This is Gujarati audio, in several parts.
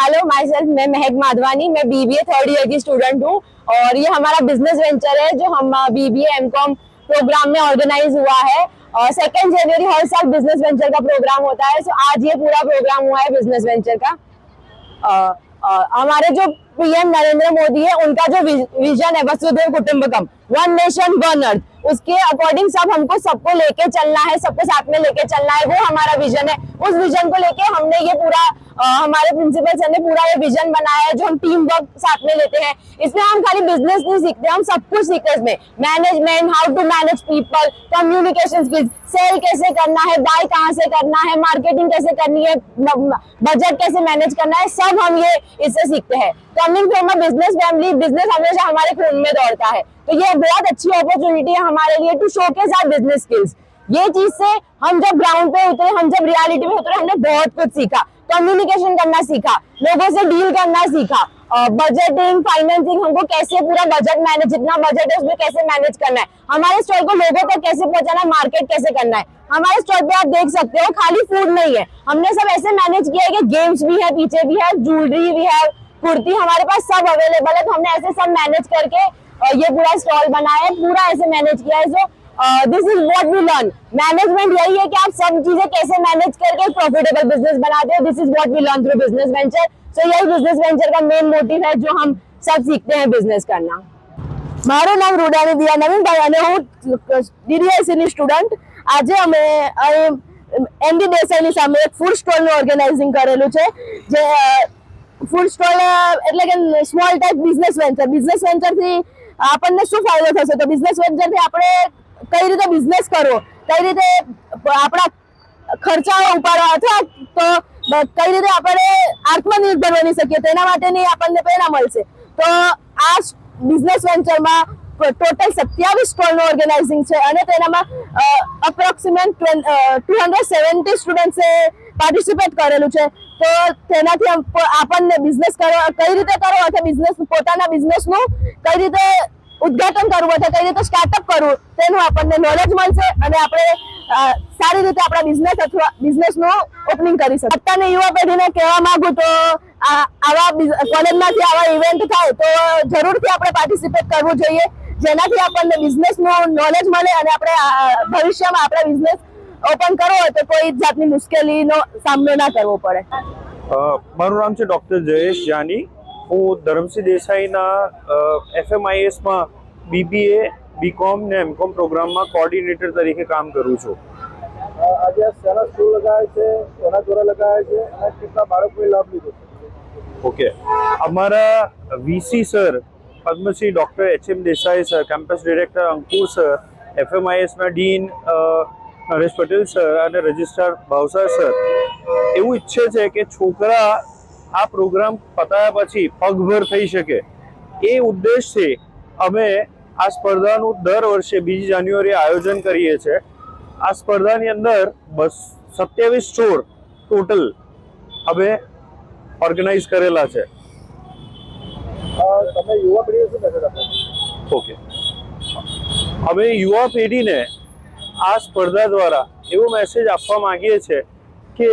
हेलो माई सेल्फ मैं महक माधवानी मैं बीबीए थर्ड ईयर की स्टूडेंट हूँ और ये हमारा बिजनेस वेंचर है जो हम बीबीए एमकॉम प्रोग्राम में ऑर्गेनाइज हुआ है और सेकेंड जनवरी हर साल बिजनेस वेंचर का प्रोग्राम होता है सो आज ये पूरा प्रोग्राम हुआ है बिजनेस वेंचर का आ, आ, हमारे जो पीएम नरेंद्र मोदी है उनका जो विजन है Vasudhaiva Kutumbakam one nation one earth उसके अकॉर्डिंग सब हमको सबको लेके चलना है सबको साथ में लेके चलना है वो हमारा विजन है उस विजन को लेके हमने ये पूरा आ, हमारे प्रिंसिपल सर ने पूरा ये विजन बनाया है जो हम टीम वर्क साथ में लेते हैं इसमें हम खाली बिजनेस नहीं सीखते हम सब कुछ सीखते इसमें management how to manage people communication skills sale कैसे करना है बाय कहाँ से करना है मार्केटिंग कैसे करनी है बजट कैसे मैनेज करना है सब हम ये इससे सीखते हैं तो coming from a business family business हमेशा हमारे खून में दौड़ता है तो ये बहुत अच्छी अपॉर्चुनिटी है हमारे लिए टू शो के साथ बिजनेस स्किल्स ये चीज से हम जब ग्राउंड पे उतरे हम जब रियलिटी में उतरे हमने बहुत कुछ सीखा कम्युनिकेशन करना सीखा लोगों से डील करना सीखा बजटिंग फाइनेंसिंग हमको कैसे पूरा बजट मैनेज जितना बजट है उसमें कैसे मैनेज करना है हमारे स्टॉल को लोगों तक कैसे पहुंचाना मार्केट कैसे करना है हमारे स्टॉल पे आप देख सकते हो खाली फूड नहीं है हमने सब ऐसे मैनेज किया है कि गेम्स भी है पीछे भी है ज्वेलरी भी है कुर्ती हमारे पास सब अवेलेबल है तो हमने ऐसे सब मैनेज करके ये पूरा स्टॉल बनाया है पूरा ऐसे मैनेज किया है so this is what we learn management यही है कि आप सब चीजें कैसे मैनेज करके प्रॉफिटेबल बिजनेस बनाते हो this is what we learn through business venture so यही बिजनेस वेंचर का मेन मोटिव है जो हम सब सीखते हैं बिजनेस करना મારું નામ રૂડાની દિયા નવીનભાઈ અને હું ડીડીઆઈસીની સ્ટુડન્ટ આજે અમે અહીં એમડી દેસાઈની સામે એક ફૂડ સ્ટોલનું ઓર્ગેનાઇઝિંગ કરેલું છે જે ફૂડ સ્ટોલ uh, એટલે કે small type business venture business વેન્ચરથી આપણને શું ફાયદો થશે તો બિઝનેસ વેન્ચરથી આપણે કઈ રીતે બિઝનેસ કરવો કઈ રીતે આપણા ખર્ચાઓ ઉપાડવા અથવા તો કઈ રીતે આપણે આત્મનિર્ભર બની શકીએ તેના માટેની આપણને પ્રેરણા મળશે તો આ બિઝનેસ વેન્ચરમાં ટોટલ સત્યાવીસ સ્ટોલનું ઓર્ગેનાઇઝિંગ છે અને તેનામાં અપ્રોક્સિમેટ ટુ હંડ્રેડ સેવન્ટી સ્ટુડન્ટ્સે પાર્ટિસિપેટ કરેલું છે તો તેનાથી આપણને બિઝનેસ કરવા કઈ રીતે કરવો અથવા બિઝનેસ પોતાના બિઝનેસનું કઈ રીતે ઉદઘાટન કરવું અથવા કઈ રીતે સ્ટાર્ટઅપ કરવું તેનું આપણને નોલેજ મળશે અને આપણે સારી રીતે આપણા બિઝનેસ અથવા બિઝનેસનું ઓપનિંગ કરી શકીએ અત્યારની યુવા પેઢીને કહેવા માંગુ તો આવા કોલેજમાંથી આવા ઇવેન્ટ થાય તો જરૂરથી આપણે પાર્ટિસિપેટ કરવું જોઈએ જેનાથી આપણને બિઝનેસનું નોલેજ મળે અને આપણે ભવિષ્યમાં આપણા બિઝનેસ ઓપન કરો તો કોઈ જાતની મુશ્કેલીનો સામનો ના કરવો પડે મારું નામ છે ડૉક્ટર જયેશ જાની હું ધરમસિંહ દેસાઈના એફએમઆઈએસમાં બીબીએ બીકોમ ને એમકોમ પ્રોગ્રામમાં કોર્ડિનેટર તરીકે કામ કરું છું આજે સેના સ્કૂલ લગાવે છે કોના દ્વારા લગાવે છે અને કેટલા બાળકોએ લાભ લીધો ઓકે અમારા VC sir Padmashri doctor H M Desai sir campus director Ankur sir એફએમઆઈએસના ડીન નરેશ પટેલ સર અને રજિસ્ટ્રાર ભાવસાર સર એવું ઈચ્છે છે કે છોકરા આ પ્રોગ્રામ પતાયા પછી પગભર થઈ શકે એ ઉદ્દેશથી અમે આ સ્પર્ધાનું દર વર્ષે બીજી જાન્યુઆરી આયોજન કરીએ છીએ આ સ્પર્ધાની અંદર બસ સત્યાવીસ સ્ટોર ટોટલ અમે ઓર્ગેનાઇઝ કરેલા છે તમે યુવા પેઢી ઓકે અમે યુવા પેઢીને આ સ્પર્ધા દ્વારા એવો મેસેજ આપવા માંગીએ છીએ કે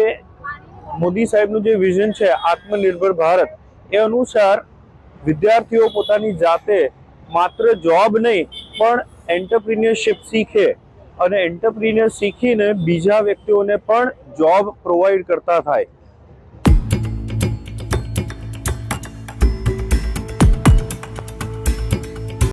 મોદી સાહેબનું જે વિઝન છે આત્મનિર્ભર ભારત એ અનુસાર વિદ્યાર્થીઓ પોતાની જાતે માત્ર જોબ નહીં પણ એન્ટરપ્રિન્યોરશિપ શીખે અને એન્ટરપ્રિન્યર શીખીને બીજા વ્યક્તિઓને પણ જોબ પ્રોવાઈડ કરતા થાય